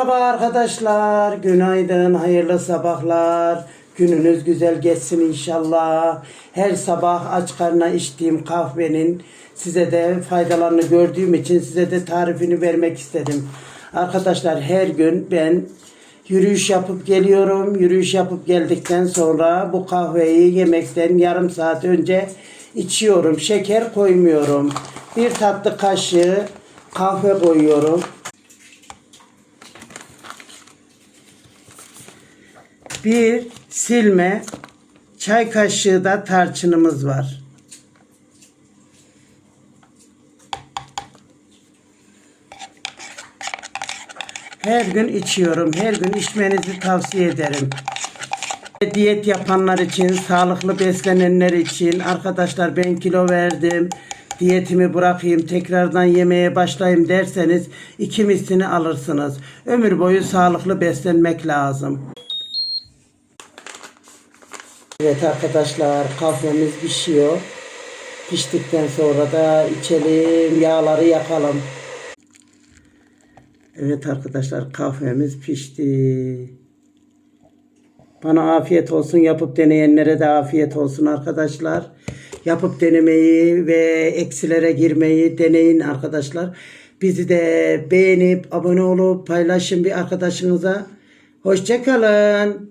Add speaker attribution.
Speaker 1: Merhaba arkadaşlar. Günaydın, hayırlı sabahlar. Gününüz güzel geçsin inşallah. Her sabah aç karnına içtiğim kahvenin size de faydalarını gördüğüm için size de tarifini vermek istedim. Arkadaşlar her gün ben yürüyüş yapıp geliyorum. Yürüyüş yapıp geldikten sonra bu kahveyi yemekten yarım saat önce içiyorum. Şeker koymuyorum. Bir tatlı kaşığı kahve koyuyorum. Bir silme çay kaşığı da tarçınımız var. Her gün içiyorum. Her gün içmenizi tavsiye ederim. Diyet yapanlar için, sağlıklı beslenenler için arkadaşlar ben kilo verdim. Diyetimi bırakayım, tekrardan yemeye başlayayım derseniz iki mislini alırsınız. Ömür boyu sağlıklı beslenmek lazım. Evet arkadaşlar kahvemiz pişiyor. Piştikten sonra da içelim, yağları yakalım. Evet arkadaşlar kahvemiz pişti. Bana afiyet olsun. Yapıp deneyenlere de afiyet olsun arkadaşlar. Yapıp denemeyi ve eksilere girmeyi deneyin arkadaşlar. Bizi de beğenip abone olup paylaşın bir arkadaşınıza. Hoşçakalın.